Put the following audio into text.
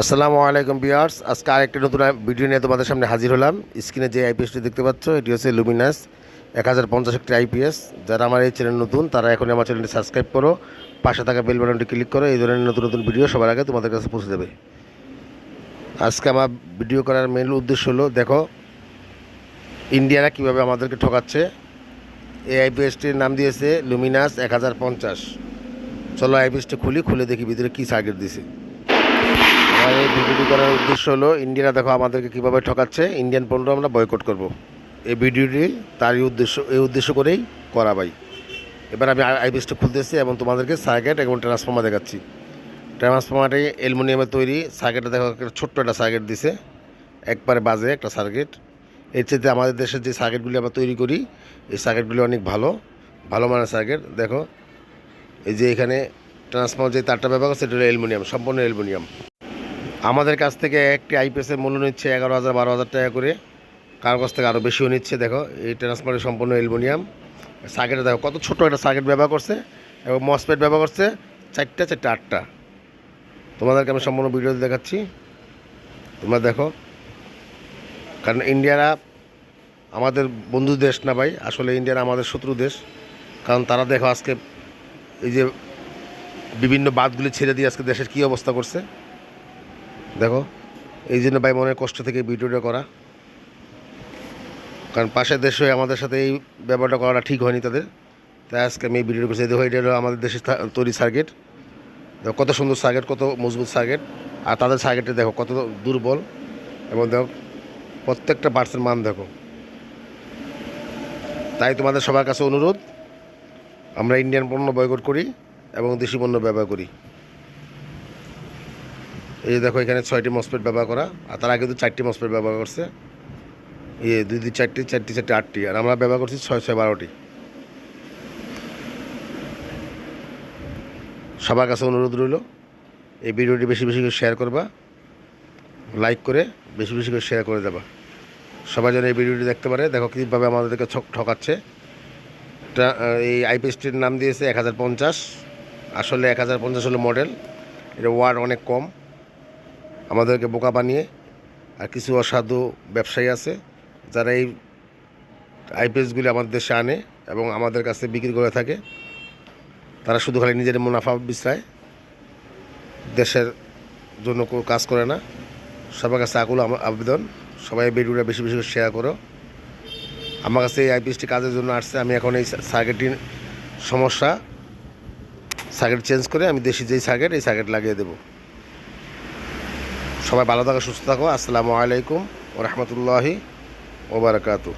আসসালামু আলাইকুম বিয়ার্স আজকে আরেকটি নতুন ভিডিও নিয়ে তোমাদের সামনে হাজির হলাম। স্ক্রিনে যে আইপিএসটি দেখতে পাচ্ছ, এটি হচ্ছে লুমিনাস এক হাজার পঞ্চাশ একটি আইপিএস যারা আমার এই চ্যানেল নতুন, তারা এখন আমার চ্যানেলটি সাবস্ক্রাইব করো। পাশে থাকা বেল বাটনটি ক্লিক করো। এই ধরনের নতুন নতুন ভিডিও সবার আগে তোমাদের কাছে পৌঁছে দেবে। আজকে আমার ভিডিও করার মেন উদ্দেশ্য হলো, দেখো, ইন্ডিয়ারা কীভাবে আমাদেরকে ঠকাচ্ছে। এই আইপিএসটির নাম দিয়েছে লুমিনাস এক হাজার পঞ্চাশ। চলো আইপিএসটি খুলি, খুলে দেখি ভিতরে কী সার্কিট দিছে। আমার এই ভিডিওটি করার উদ্দেশ্য হলো, ইন্ডিয়ারা দেখো আমাদেরকে কীভাবে ঠকাচ্ছে। ইন্ডিয়ান পণ্য আমরা বয়কট করব। এই ভিডিওটি তারই উদ্দেশ্য, এই উদ্দেশ্য করেই করা ভাই। এবার আমি আইপিএসটা খুলতেছি এবং তোমাদেরকে সার্কিট এবং ট্রান্সফর্মার দেখাচ্ছি। ট্রান্সফর্মারটি অ্যালুমিনিয়ামের তৈরি। সার্কিটে দেখো, একটা ছোট্ট একটা সার্কিট দিছে। একবারে বাজে একটা সার্কিট এর চেয়ে আমাদের দেশের যে সার্কিটগুলি আমরা তৈরি করি, এই সার্কিটগুলি অনেক ভালো। ভালো মানের সার্কিট দেখো। এই যে এখানে ট্রান্সফর্মার যে তারটা ব্যবহার করছে হলো অ্যালুমিনিয়াম, সম্পূর্ণ অ্যালুমিনিয়াম। আমাদের কাছ থেকে একটি আইপিএসের মূল্য নিচ্ছে এগারো হাজার, বারো হাজার টাকা করে। কার কাছ থেকে আরও বেশিও নিচ্ছে, দেখো। এই ট্রান্সফারের সম্পূর্ণ অ্যালুমিনিয়াম। সার্কিটে দেখো, কত ছোট একটা সার্কিট ব্যবহার করছে এবং মসপেট ব্যবহার করছে চারটা চারটা, আটটা। তোমাদেরকে আমি সম্পূর্ণ ভিডিওতে দেখাচ্ছি। তোমরা দেখো। কারণ ইন্ডিয়ারা আমাদের বন্ধু দেশ না ভাই, আসলে ইন্ডিয়ারা আমাদের শত্রু দেশ। কারণ তারা দেখো আজকে এই যে বিভিন্ন বাদগুলি ছেড়ে দিয়ে আজকে দেশের কী অবস্থা করছে। দেখো, এই জন্য ভাই মনের কষ্ট থেকে ভিডিওটা করা। কারণ পাশের দেশ হয়ে আমাদের সাথে এই ব্যাপারটা করাটা ঠিক হয়নি তাদের। তাই আজকে আমি এই ভিডিওটা করছি। দেখো, এটা হলো আমাদের দেশের তৈরি সার্কিট দেখো, কত সুন্দর সার্কিট কত মজবুত সার্কিট আর তাদের সার্কিটে দেখো, কত দুর্বল। এবং দেখো, প্রত্যেকটা পার্টসের মান দেখো। তাই তোমাদের সবার কাছে অনুরোধ, আমরা ইন্ডিয়ান পণ্য বয়কট করি এবং দেশি পণ্য ব্যবহার করি। এই দেখো এখানে ছয়টি মসপেট ব্যবহার করা, আর তার আগে তো চারটি মসপেট ব্যবহার করছে। ইয়ে দুই দুই চারটি চারটি চারটি, আটটি, আর আমরা ব্যবহার করছি ছয় ছয়, বারোটি। সবার কাছে অনুরোধ রইল, এই ভিডিওটি বেশি বেশি করে শেয়ার করবা লাইক করে বেশি বেশি করে শেয়ার করে দেবা। সবাই যেন এই ভিডিওটি দেখতে পারে, দেখো কীভাবে আমাদেরকে ঠক- ঠকাচ্ছে। এই আইপিএসটির নাম দিয়েছে এক হাজার পঞ্চাশ, আসলে এক হাজার পঞ্চাশ হলো মডেল এটা ওয়ার্ড অনেক কম। আমাদেরকে বোকা বানিয়ে আর কিছু অসাধু ব্যবসায়ী আছে যারা এই আইপিএসগুলি আমাদের দেশে আনে এবং আমাদের কাছে বিক্রি করে থাকে। তারা শুধু খালি নিজের মুনাফা বিশ্রায়, দেশের জন্য কাজ করে না। সবার কাছে আকুল আবেদন। সবাই ভিডিওটা বেশি বেশি শেয়ার করো। আমার কাছে এই আইপিএসটি কাজের জন্য আসছে। আমি এখন এই সার্কিটটির সমস্যা, সার্কিট চেঞ্জ করে আমি দেশি যেই সার্কিট, এই সার্কিট লাগিয়ে দেবো। সবাই ভালো থাকো সুস্থ থাকো। আসসালামু আলাইকুম রহমতুল্লাহি ওবরাকাতু